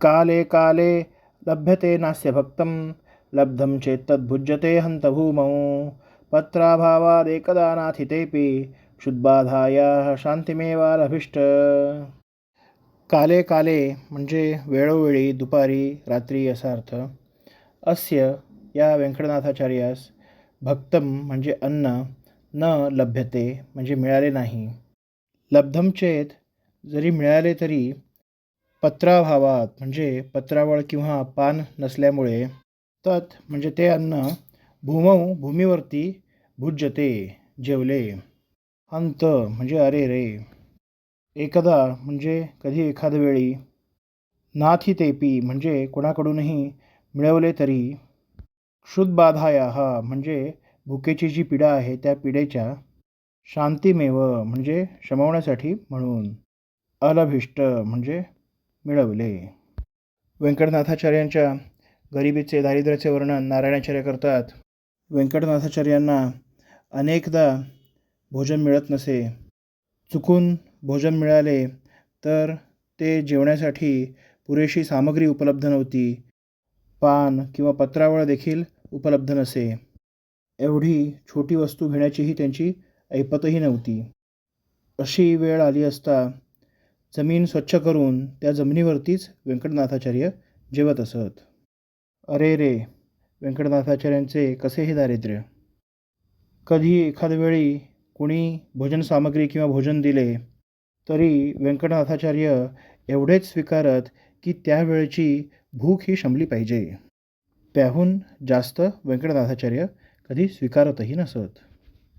काले काले लभ्यते नास्य भक्तं लब्धं चेत् तद्भुज्यते हन्तभूमौ। पत्राभावादेकदा नाथितेऽपि क्षुद्बाधाय शांतिमेवालभिष्ट काले काले म्हणजे वेळोवेळी दुपारी रात्री असा अर्थ। अस्य या व्यंकटनाथाचार्यास भक्तम म्हणजे अन्न न लभ्यते म्हणजे मिळाले नाही। लब्धम चेत जरी मिळाले तरी पत्राभावात म्हणजे पत्रावळ किंवा पान नसल्यामुळे तत् म्हणजे ते अन्न भूमौ भूमीवरती भुज्यते जेवले. अंत म्हणजे अरे रे. एकदा म्हणजे कधी एखाद वेळी नाथी तेपी म्हणजे कोणाकडूनही मिळवले तरी क्षुद्बाधाया हा म्हणजे भुकेची जी पीडा आहे त्या पिढेच्या शांतिमेव म्हणजे शमवण्यासाठी म्हणून अलभिष्ट म्हणजे मिळवले. व्यंकटनाथाचार्यांच्या गरिबीचे दारिद्र्याचे वर्णन नारायणाचार्य करतात. व्यंकटनाथाचार्यांना अनेकदा भोजन मिळत नसे. चुकून भोजन मिळाले तर ते जेवण्यासाठी पुरेशी सामग्री उपलब्ध नव्हती. पान किंवा पत्रावळ देखील उपलब्ध नसे. एवढी छोटी वस्तू घेण्याचीही त्यांची ऐपतही नव्हती. अशी वेळ आली असता जमीन स्वच्छ करून त्या जमिनीवरतीच व्यंकटनाथाचार्य जेवत असत. अरे रे व्यंकटनाथाचार्यांचे कसे हे दारिद्र्य? कधी एखाद्या वेळी कोणी भोजन सामग्री किंवा भोजन दिले तरी व्यंकटनाथाचार्य एवढेच स्वीकारत की त्यावेळची भूक ही शमली पाहिजे. त्याहून जास्त व्यंकटनाथाचार्य कधी स्वीकारतही नसत.